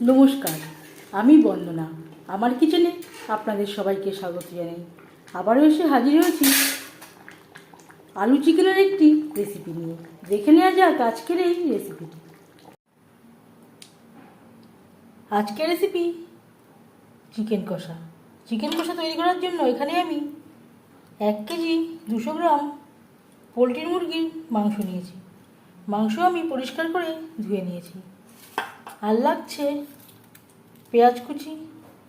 নমস্কার, আমি বন্দনা। আমার কিচেনে আপনাদের সবাইকে স্বাগত জানাই। আবারও এসে হাজির হয়েছি আলু চিকেনের একটি রেসিপি নিয়ে। দেখে নেওয়া যাক আজকের এই রেসিপিটি আজকের রেসিপি চিকেন কষা। চিকেন কষা তৈরি করার জন্য এখানে আমি এক কেজি দুশো গ্রাম পোলট্রির মুরগির মাংস নিয়েছি। মাংস আমি পরিষ্কার করে ধুয়ে নিয়েছি। আর লাগছে পেঁয়াজ কুচি,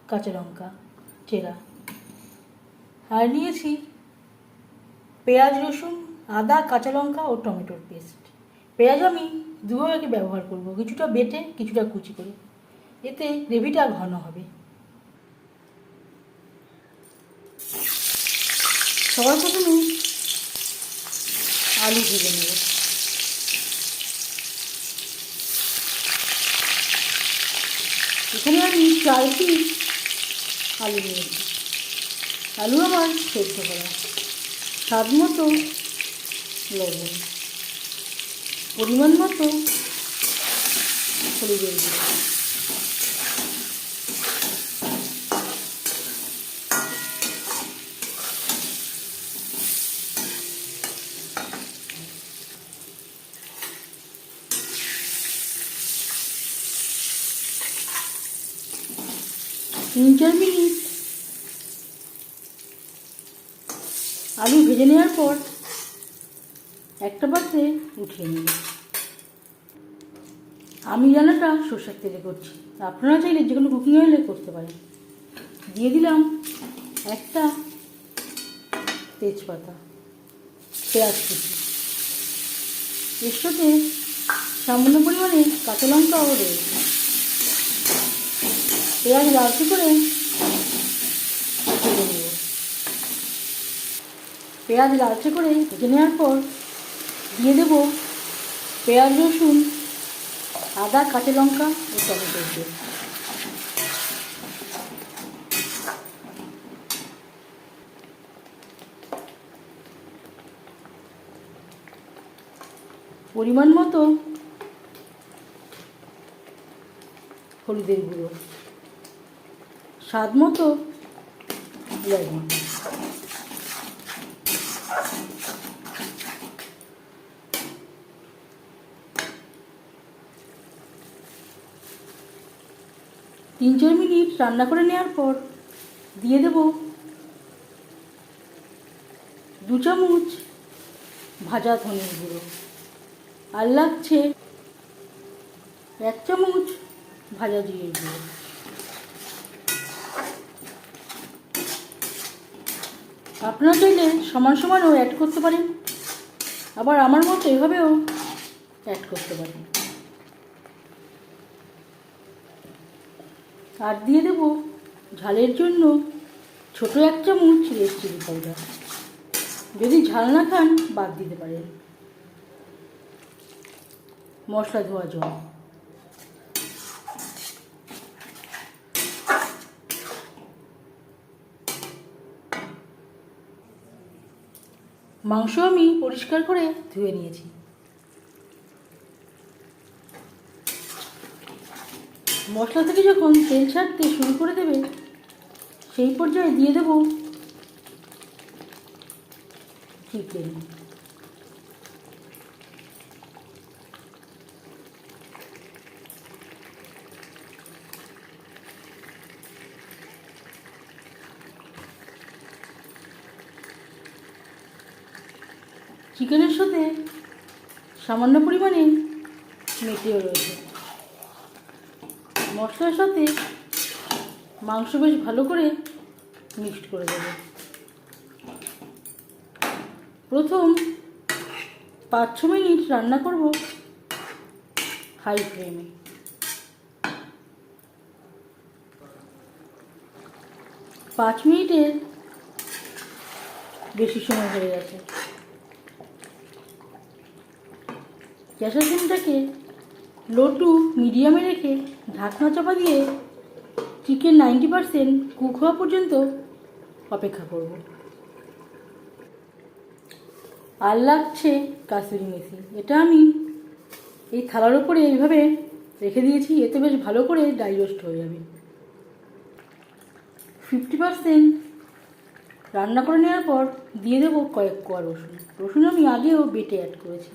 কাঁচা লঙ্কা, চেরা। আর নিয়েছি পেঁয়াজ, রসুন, আদা, কাঁচা লঙ্কা ও টমেটোর পেস্ট। পেঁয়াজ আমি দুভাবে ব্যবহার করব, কিছুটা বেটে, কিছুটা কুচি করে। এতে গ্রেভিটা ঘন হবে। সবার প্রথমে আলু ভেজে নেব। এখানে আমি চার পিস, আলু নিয়েছি আলু আমার সেদ্ধ করা। স্বাদ মতো লবণ। পরিমাণ মতো হলুদের তিন চার মিনিট আলু ভেজে নেওয়ার পর একটা পাত্রে উঠিয়ে নিই আমি রান্নাটা সর্ষের তেলে করছি। আপনারা চাইলে যে কোনো কুকিং অয়েলে করতে পারেন। দিয়ে দিলাম একটা তেজপাতা, পেঁয়াজ কুচি। এর সাথে সামান্য পরিমাণে কাঁচা লঙ্কাও রয়েছে পেঁয়াজ লালচে করে? পেঁয়াজ লালচে করে ভেজে নেওয়ার পর দিয়ে দেব পেঁয়াজ, রসুন, আদা, কাঁচা লঙ্কা ও টমেটো পরিমাণ মতো হলুদের গুঁড়ো। স্বাদ মতো? লবণ তিন চার মিনিট রান্না করে নেওয়ার পর দিয়ে দেব দু চামচ ভাজা ধনের গুঁড়ো। আর লাগছে এক চামচ ভাজা জিরের গুঁড়ো। আপনারা চাইলে সমান সমানও অ্যাড করতে পারেন আবার আমার মতো এভাবেও অ্যাড করতে পারেন আর দিয়ে দেব ঝালের জন্য ছোট এক চামচ রেড চিলি পাউডার যদি ঝাল না খান, বাদ দিতে পারেন। মশলা ধোয়া জল। মাংস আমি পরিষ্কার করে ধুয়ে নিয়েছি। মশলা থেকে যখন তেল ছাড়তে শুরু করে দেবে, সেই পর্যায়ে দিয়ে দেব চিকেন। চিকেনের সাথে সামান্য পরিমাণে মেটেও রয়েছে। মশলার সাথে মাংস বেশ ভালো করে মিক্সড করে দেবো। প্রথম পাঁচ ছ মিনিট রান্না করব হাই ফ্লেমে। পাঁচ মিনিটের বেশি সময় হয়ে গেছে। গ্যাসের ফ্লেমটাকে লো টু মিডিয়ামে রেখে ঢাকনা চাপা দিয়ে চিকেন নাইনটি পারসেন্ট কুক হওয়া পর্যন্ত অপেক্ষা করব। আর লাগছে কাসুরি মেথি। এটা আমি এই থালার উপরে এইভাবে রেখে দিয়েছি, এতে বেশ ভালো করে ডাইজেস্ট হয়ে যাবে। ফিফটি পার্সেন্ট রান্না করে নেওয়ার পর দিয়ে দেবো কয়েক কোয়া রসুন। রসুন আমি আগেও বেটে অ্যাড করেছি।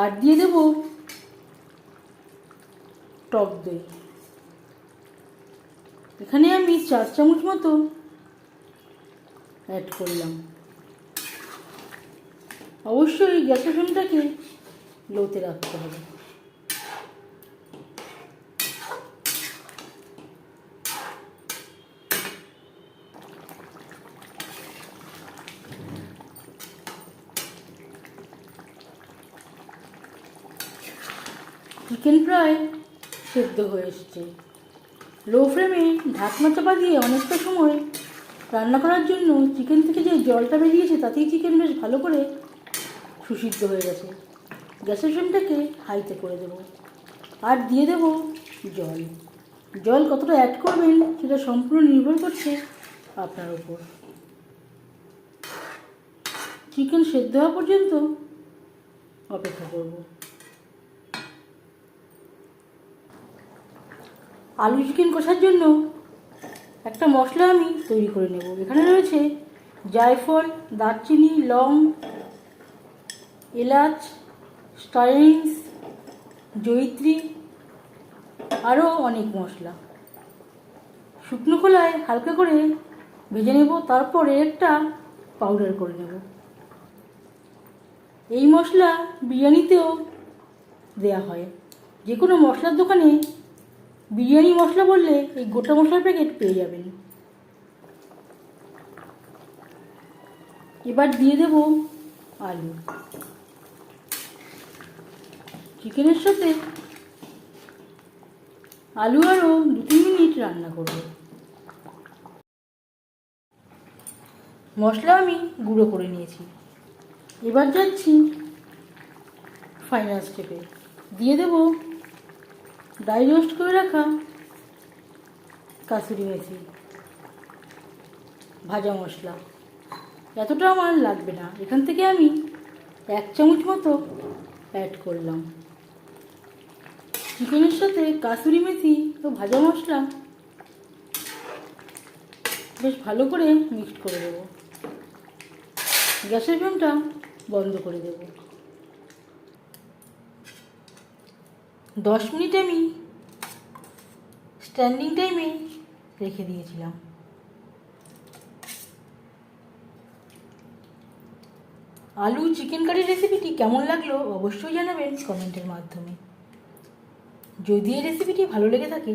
আর দিয়ে দেব টক দই। এখানে আমি চার চামচ মতো অ্যাড করলাম। অবশ্যই গ্যাসের ফ্রেমটাকে লোতে রাখতে হবে। চিকেন প্রায় সেদ্ধ হয়ে এসছে। লো ফ্লেমে ঢাকনা চাপা দিয়ে অনেকটা সময় রান্না করার জন্য চিকেন থেকে যে জলটা বেরিয়েছে তাতেই চিকেন বেশ ভালো করে সুসিদ্ধ হয়ে গেছে। গ্যাসের ফ্লেমটাকে হাইতে করে দেবো আর দিয়ে দেবো জল। জল কতটা অ্যাড করবেন সেটা সম্পূর্ণ নির্ভর করছে আপনার উপর। চিকেন সেদ্ধ হওয়া পর্যন্ত অপেক্ষা করব। আলু চিকেন কষার জন্য একটা মশলা আমি তৈরি করে নেব। এখানে রয়েছে জায়ফল, দারচিনি, লং, এলাচ স্টারিংস জয়িত্রী, আরও অনেক মশলা। শুকনো খোলায় হালকা করে ভেজে নেব, তারপরে একটা পাউডার করে নেব। এই মশলা বিরিয়ানিতেও দেয়া হয়। যে কোনো মশলার দোকানে বিরিয়ানি মশলা বললে এই গোটা মশলার প্যাকেট পেয়ে যাবেন। এবার দিয়ে দেব আলু। চিকেনের সাথে আলু আরও দু তিন মিনিট রান্না করব। মশলা আমি গুঁড়ো করে নিয়েছি। এবার যাচ্ছি ফাইনাল স্টেপে দিয়ে দেবো ড্রাই রোস্ট করে রাখা। কাসুরি মেথি, ভাজা মশলা। এতটা আমার লাগবে না। এখান থেকে আমি এক চামচ মতো অ্যাড করলাম। চিকেনের সাথে কাসুরি মেথি ও ভাজা মশলা বেশ ভালো করে মিক্সড করে দেবো। গ্যাসের ফ্লেমটা বন্ধ করে দেবো। দশ মিনিট আমি স্ট্যান্ডিং টাইমে রেখে দিয়েছিলাম। আলু চিকেন কারি রেসিপিটি কেমন লাগল অবশ্যই জানাবেন কমেন্টের মাধ্যমে। যদি এই রেসিপিটি ভালো লেগে থাকে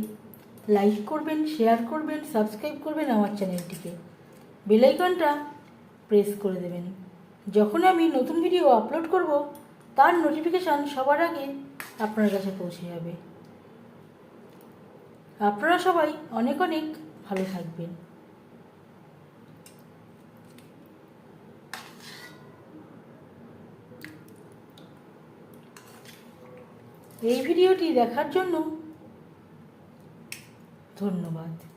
লাইক করবেন শেয়ার করবেন সাবস্ক্রাইব করবেন আমার চ্যানেলটিকে বেলাইকনটা প্রেস করে দেবেন। যখন আমি নতুন ভিডিও আপলোড করব, তার নোটিফিকেশান সবার আগে আপনার কাছে পৌঁছে যাবে। আপনারা সবাই অনেক অনেক ভালো থাকবেন। এই ভিডিওটি দেখার জন্য ধন্যবাদ।